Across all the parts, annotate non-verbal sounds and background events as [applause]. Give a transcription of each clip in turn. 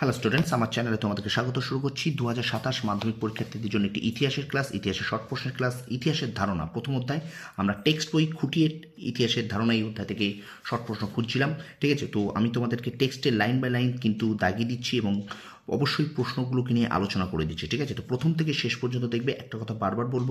Hello students আমার চ্যানেলে তোমাদেরকে স্বাগত। শুরু করছি দু হাজার সাতাশ মাধ্যমিক পরীক্ষার্থীদের জন্য একটি ইতিহাসের ক্লাস ইতিহাসের শর্ট প্রশ্নের ক্লাস ইতিহাসের ধারণা। প্রথম অধ্যায়, আমরা টেক্সট বই খুঁটিয়ে ইতিহাসের ধারণা এই অধ্যায় থেকে শর্ট প্রশ্ন খুঁজছিলাম। ঠিক আছে? তো আমি তোমাদেরকে টেক্সটের লাইন বাই লাইন কিন্তু দাগিয়ে দিচ্ছি এবং অবশ্যই প্রশ্নগুলোকে নিয়ে আলোচনা করে দিচ্ছি। ঠিক আছে? তো প্রথম থেকে শেষ পর্যন্ত দেখবে একটা কথা বারবার বলব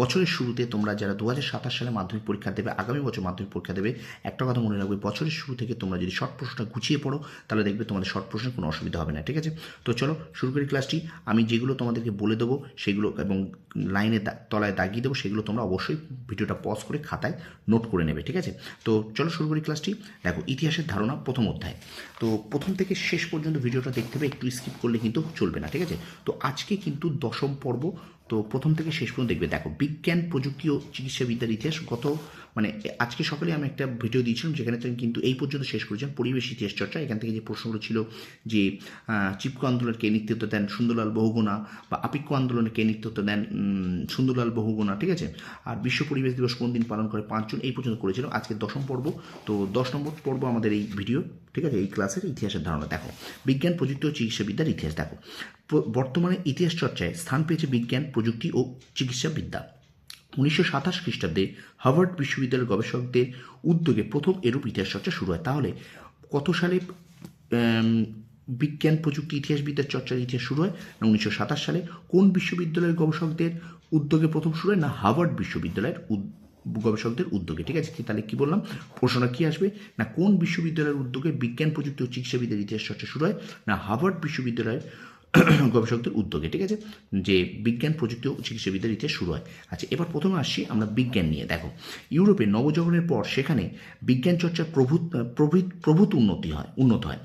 বছরের শুরুতে তোমরা যারা দু হাজার সাতাশ সালে মাধ্যমিক পরীক্ষা দেবে, আগামী বছর মাধ্যমিক পরীক্ষা দেবে, একটা কথা মনে রাখবে, বছরের শুরু থেকে তোমরা যদি শর্ট প্রশ্নটা গুছিয়ে পড়ো, তাহলে দেখবে তোমাদের শর্ট প্রশ্নের কোনো অসুবিধা হবে না, ঠিক আছে? তো চলো শুরু করি ক্লাসটি আমি যেগুলো তোমাদেরকে বলে দেবো, সেগুলো এবং লাইনে তলায় দাগিয়ে দেবো, সেগুলো তোমরা অবশ্যই ভিডিওটা পজ করে খাতায় নোট করে নেবে, ঠিক আছে? তো চলো শুরু করি ক্লাসটি দেখো, ইতিহাসের ধারণা প্রথম অধ্যায়। তো প্রথম থেকে শেষ পর্যন্ত ভিডিওটা দেখতে হবে, একটু স্কিপ করলে কিন্তু চলবে না, ঠিক আছে? তো আজকে কিন্তু দশম পর্ব তো প্রথম থেকে শেষ পর্যন্ত দেখবে। দেখো বিজ্ঞান প্রযুক্তি ও চিকিৎসাবিদ্যার ইতিহাস গত মানে আজকে সকালে আমি একটা ভিডিও দিয়েছিলাম যেখানে তুমি কিন্তু এই পর্যন্ত শেষ করেছিলাম পরিবেশ ইতিহাস চর্চা। এখান থেকে যে প্রশ্নগুলো ছিল যে চিপকো আন্দোলনের কে নেতৃত্ব দেন সুন্দরলাল বহুগুণা বা আপিক্য আন্দোলনে কে নেতৃত্ব দেন সুন্দরলাল বহুগুণা, ঠিক আছে? আর বিশ্ব পরিবেশ দিবস কোন দিন পালন করে পাঁচজন এই পর্যন্ত করেছিলাম আজকে দশম পর্ব। তো দশ নম্বর পর্ব আমাদের এই ভিডিও ঠিক আছে? এই ক্লাসের ইতিহাসের ধারণা। দেখো, বিজ্ঞান, প্রযুক্তি ও চিকিৎসাবিদ্যার ইতিহাস। দেখো বর্তমানে ইতিহাস চর্চায় স্থান পেয়েছে বিজ্ঞান, প্রযুক্তি ও চিকিৎসাবিদ্যা উনিশশো সাতাশ খ্রিস্টাব্দে হার্ভার্ড বিশ্ববিদ্যালয়ের গবেষকদের উদ্যোগে প্রথম এরূপ ইতিহাস চর্চা শুরু হয়। তাহলে কত সালে বিজ্ঞান, প্রযুক্তি, ইতিহাসবিদ্যার চর্চার ইতিহাস শুরু হয় না উনিশশো সাতাশ সালে? কোন বিশ্ববিদ্যালয়ের গবেষকদের উদ্যোগে প্রথম শুরু হয় না হার্ভার্ড বিশ্ববিদ্যালয়ের গবেষকদের উদ্যোগে? ঠিক আছে তাহলে কি বললাম? প্রশ্নটা কি আসবে? না কোন বিশ্ববিদ্যালয়ের উদ্যোগে বিজ্ঞান, প্রযুক্তি ও চিকিৎসাবিদ্যার ইতিহাস চর্চা শুরু হয় না হার্ভার্ড বিশ্ববিদ্যালয়ের [clears throat] গবেষকদের উদ্যোগে, ঠিক আছে? যে বিজ্ঞান প্রযুক্তি ও চিকিৎসাবিদ্যার ইতিহাস শুরু হয়। আচ্ছা এবার প্রথমে আসছি আমরা বিজ্ঞান নিয়ে। দেখো, ইউরোপে নবজাগরণের পর সেখানে বিজ্ঞান চর্চার প্রভূত, প্রভৃত, প্রভূত উন্নতি হয়, উন্নত হয়।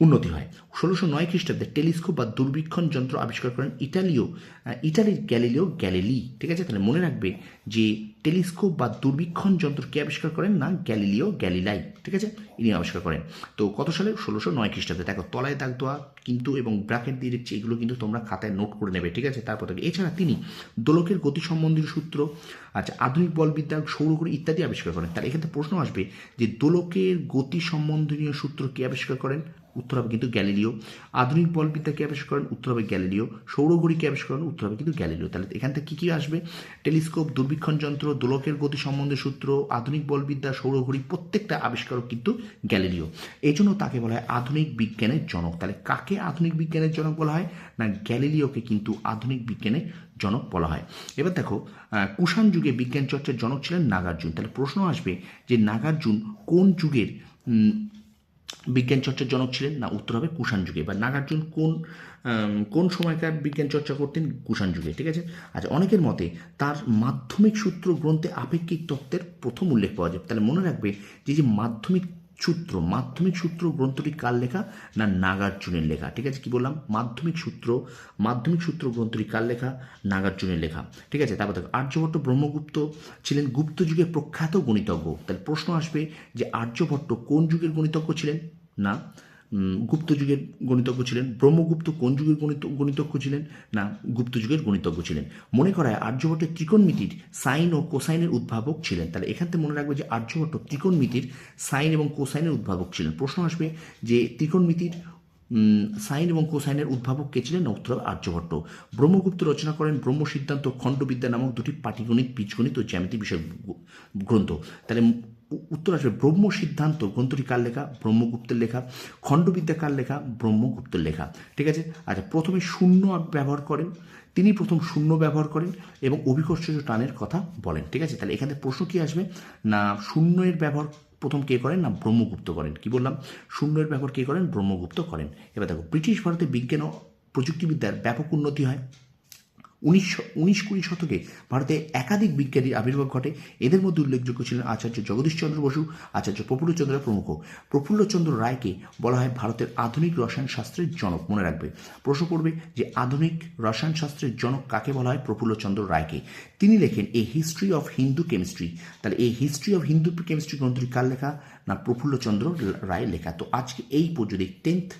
উন্নতি হয়। ষোলোশো নয় খ্রিস্টাব্দে টেলিস্কোপ বা দূরবীক্ষণ যন্ত্র আবিষ্কার করেন ইটালীয় ইটালির গ্যালিলিও গ্যালিলি ঠিক আছে? তাহলে মনে রাখবে যে টেলিস্কোপ বা দূরবীক্ষণ যন্ত্র কে আবিষ্কার করেন না? Galileo Galilei. ঠিক আছে? ইনি আবিষ্কার করেন। তো কত সালে? ষোলোশো নয় খ্রিস্টাব্দে। দেখো, তলায় দাগ দেওয়া কিন্তু এবং ব্র্যাকেট দিয়ে দিচ্ছি এগুলো কিন্তু তোমরা খাতায় নোট করে নেবে। ঠিক আছে? তারপর থেকে এছাড়া তিনি দোলকের গতি সম্বন্ধীয় সূত্র আচ্ছা আধুনিক বলবিদ্যা সৌরকরী ইত্যাদি আবিষ্কার করেন। তাহলে এখানে প্রশ্ন আসবে যে দোলকের গতি সম্বন্ধনীয় সূত্র কে আবিষ্কার করেন? উত্তর হবে কিন্তু গ্যালিলিও। আধুনিক বলবিদ্যা কে আবিষ্কার করেন? উত্তর হবে গ্যালিলিও। সৌরঘড়ি কে আবিষ্কার করেন? উত্তর হবে কিন্তু গ্যালিলিও। তাহলে এখান থেকে কী কী আসবে? টেলিস্কোপ, দূরবীক্ষণ যন্ত্র, দোলকের গতি সম্বন্ধে সূত্র, আধুনিক বলবিদ্যা সৌরঘড়ি প্রত্যেকটা আবিষ্কারক কিন্তু গ্যালিলিও। এই জন্য তাকে বলা হয় আধুনিক বিজ্ঞানের জনক। তাহলে কাকে আধুনিক বিজ্ঞানের জনক বলা হয়? না, গ্যালিলিওকে কিন্তু আধুনিক বিজ্ঞানের জনক বলা হয়। এবার দেখো কুষাণ যুগে বিজ্ঞান চর্চার জনক ছিলেন নাগার্জুন। তাহলে প্রশ্ন আসবে যে নাগার্জুন কোন যুগের বিজ্ঞান চর্চার জনক ছিলেন, না উত্তর হবে কুষাণ যুগে। বা নাগার্জুন কোন কোন সময়কার বিজ্ঞান চর্চা করতেন কুষাণ যুগে, ঠিক আছে? আচ্ছা অনেকের মতে তার মাধ্যমিক সূত্র গ্রন্থে আপেক্ষিক তত্ত্বের প্রথম উল্লেখ পাওয়া যায়। তাহলে মনে রাখবে যে যে মাধ্যমিক সূত্র, মাধ্যমিক সূত্র গ্রন্থটি কার লেখা? না, নাগার্জুনের লেখা। ঠিক আছে, কি বললাম? মাধ্যমিক সূত্র মাধ্যমিক সূত্র গ্রন্থটি কার লেখা? নাগার্জুনের লেখা। ঠিক আছে, তারপর দেখো, আর্যভট্ট ব্রহ্মগুপ্ত ছিলেন গুপ্ত যুগের প্রখ্যাত গণিতজ্ঞ। তাহলে প্রশ্ন আসবে যে আর্যভট্ট কোন যুগের গণিতজ্ঞ ছিলেন? না গুপ্ত যুগের গণিতজ্ঞ ছিলেন, ব্রহ্মগুপ্ত কোন যুগের গণিত, গণিতজ্ঞ ছিলেন? না, গুপ্ত যুগের গণিতজ্ঞ ছিলেন। মনে করা হয় আর্যভট্টের ত্রিকোণমিতির সাইন ও কোসাইনের উদ্ভাবক ছিলেন। তাহলে এখান থেকে মনে রাখবে যে আর্যভট্ট ত্রিকোণমিতির সাইন এবং কোসাইনের উদ্ভাবক ছিলেন। প্রশ্ন আসবে যে ত্রিকোণমিতির সাইন এবং কোসাইনের উদ্ভাবক কে ছিলেন? উত্তর আর্যভট্ট। ব্রহ্মগুপ্ত রচনা করেন ব্রহ্ম সিদ্ধান্ত খণ্ডবিদ্যা নামক দুটি পাটিগণিত, বীজগণিত ও জ্যামিতি বিষয়ক গ্রন্থ। তাহলে উত্তর আসবে ব্রহ্ম সিদ্ধান্ত গ্রন্থটি কার লেখা? ব্রহ্মগুপ্তের লেখা। খণ্ডবিদ্যা কার লেখা? ব্রহ্মগুপ্তের লেখা। ঠিক আছে? আচ্ছা প্রথমে শূন্য ব্যবহার করেন। তিনি প্রথম শূন্য ব্যবহার করেন এবং অভিকর্ষজ টানের কথা বলেন। ঠিক আছে? তাহলে এখানে প্রশ্ন কি আসবে? না শূন্যের ব্যবহার প্রথম কে করেন? না ব্রহ্মগুপ্ত করেন। কি বললাম? শূন্যের ব্যবহার কে করেন? ব্রহ্মগুপ্ত করেন। এবার দেখো, ব্রিটিশ ভারতে বিজ্ঞান ও প্রযুক্তিবিদ্যার ব্যাপক উন্নতি হয়। উনিশশো উনিশ কুড়ি শতকে ভারতে একাধিক বিজ্ঞানীর আবির্ভাব ঘটে। এদের মধ্যে উল্লেখযোগ্য ছিলেন আচার্য জগদীশচন্দ্র বসু, আচার্য প্রফুল্লচন্দ্র রায় প্রমুখ। প্রফুল্লচন্দ্র রায়কে বলা হয় ভারতের আধুনিক রসায়ন শাস্ত্রের জনক মনে রাখবে। প্রশ্ন করবে যে আধুনিক রসায়ন শাস্ত্রের জনক কাকে বলা হয় প্রফুল্লচন্দ্র রায়কে? তিনি লেখেন, a history of Hindu chemistry. তাহলে এই হিস্ট্রি অফ হিন্দু কেমিস্ট্রি গ্রন্থটি কার লেখা? না, প্রফুল্লচন্দ্র রায়ের লেখা। তো আজকে এই পর্যন্ত টেন্থ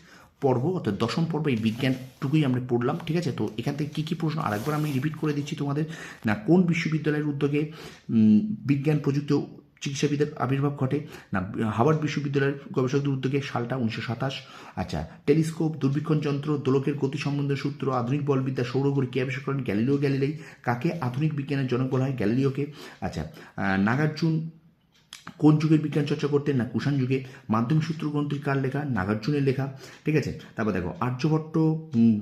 পর্ব, অর্থাৎ দশম পর্ব, এই বিজ্ঞানটুকুই আমরা পড়লাম, ঠিক আছে? তো এখান থেকে কী কী প্রশ্ন? আরেকবার আমি রিপিট করে দিচ্ছি তোমাদের, না, কোন বিশ্ববিদ্যালয়ের উদ্যোগে বিজ্ঞান, প্রযুক্তি চিকিৎসাবিদের আবির্ভাব ঘটে? না, হাওয়ার্ড বিশ্ববিদ্যালয়ের গবেষকদের উদ্যোগে সালটা উনিশশো সাতাশ। আচ্ছা টেলিস্কোপ, দূরবীক্ষণ যন্ত্র, দোলকের গতি সম্বন্ধে সূত্র, আধুনিক বলবিদ্যা, সৌরগড়ি, কে আবিষ্কার করেন গ্যালিলিও, গ্যালিলেই, কাকে আধুনিক বিজ্ঞানের জনক বলা হয়, গ্যালিলিওকে? আচ্ছা নাগার্জুন কোন যুগের বিজ্ঞান চর্চা করতেন না কুষাণ যুগে? মাধ্যমিক সূত্র গ্রন্থটি কার লেখা? নাগার্জুনের লেখা। ঠিক আছে? তারপর দেখো, আর্যভট্ট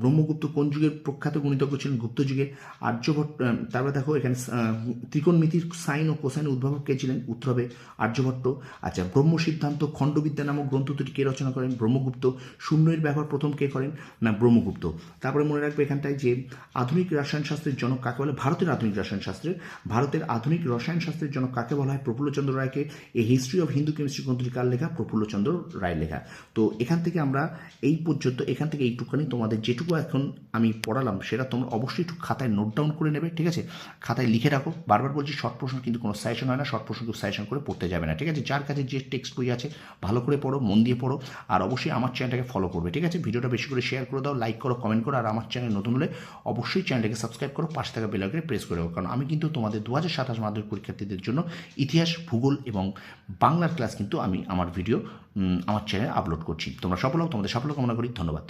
ব্রহ্মগুপ্ত কোন যুগের প্রখ্যাত গণিতজ্ঞ ছিলেন গুপ্ত যুগে? আর্যভট্ট তারপর দেখো, এখানে ত্রিকোণমিতির সাইন ও কোসাইন উদ্ভাবক কে ছিলেন? উত্তর হবে আর্যভট্ট। আচ্ছা ব্রহ্ম সিদ্ধান্ত খণ্ডবিদ্যা নামক গ্রন্থ দুটি কে রচনা করেন? ব্রহ্মগুপ্ত। শূন্যের ব্যবহার প্রথম কে করেন? না, ব্রহ্মগুপ্ত। তারপরে মনে রাখবে এখানটায় যে, আধুনিক রসায়ন শাস্ত্রের জনক কাকে বলে? ভারতের আধুনিক রসায়ন শাস্ত্রের। ভারতের আধুনিক রসায়ন শাস্ত্রের জনক কাকে বলা হয়? প্রফুল্লচন্দ্র রায়কে। এই হিস্ট্রি অফ হিন্দু কেমিস্ট্রি গ্রন্থটি কার লেখা? প্রফুল্লচন্দ্র রায়ের লেখা। তো এখান থেকে আমরা এই পর্যন্ত, এখান থেকে এইটুখানি তোমাদের যেটুকু এখন আমি পড়ালাম, সেটা তোমরা অবশ্যই একটু খাতায় নোট ডাউন করে নেবে, ঠিক আছে? খাতায় লিখে রাখো। বারবার বলছি শর্ট প্রশ্ন কিন্তু কোনো সাজেশন হয় না শর্ট প্রশ্ন কেউ সাজেশন করে পড়তে যাবে না, ঠিক আছে? যার কাছে যে টেক্সট বই আছে, ভালো করে পড়ো, মন দিয়ে পড়ো, আর অবশ্যই আমার চ্যানেলটাকে ফলো করবে, ঠিক আছে? ভিডিওটা বেশি করে শেয়ার করে দাও লাইক করো কমেন্ট করো, আর আমার চ্যানেল নতুন হলে অবশ্যই চ্যানেলটাকে সাবস্ক্রাইব করো, পাশে থাকা বেলাকে প্রেস করে কারণ আমি কিন্তু তোমাদের দু হাজার সাতাশ মাধ্যমিক পরীক্ষার্থীদের জন্য ইতিহাস, ভূগোল এবং বাংলার ক্লাস কিন্তু আমি, আমার ভিডিও আমার চ্যানেলে আপলোড করছি। তোমরা সফল হোক তোমাদের সফল কামনা করি, ধন্যবাদ।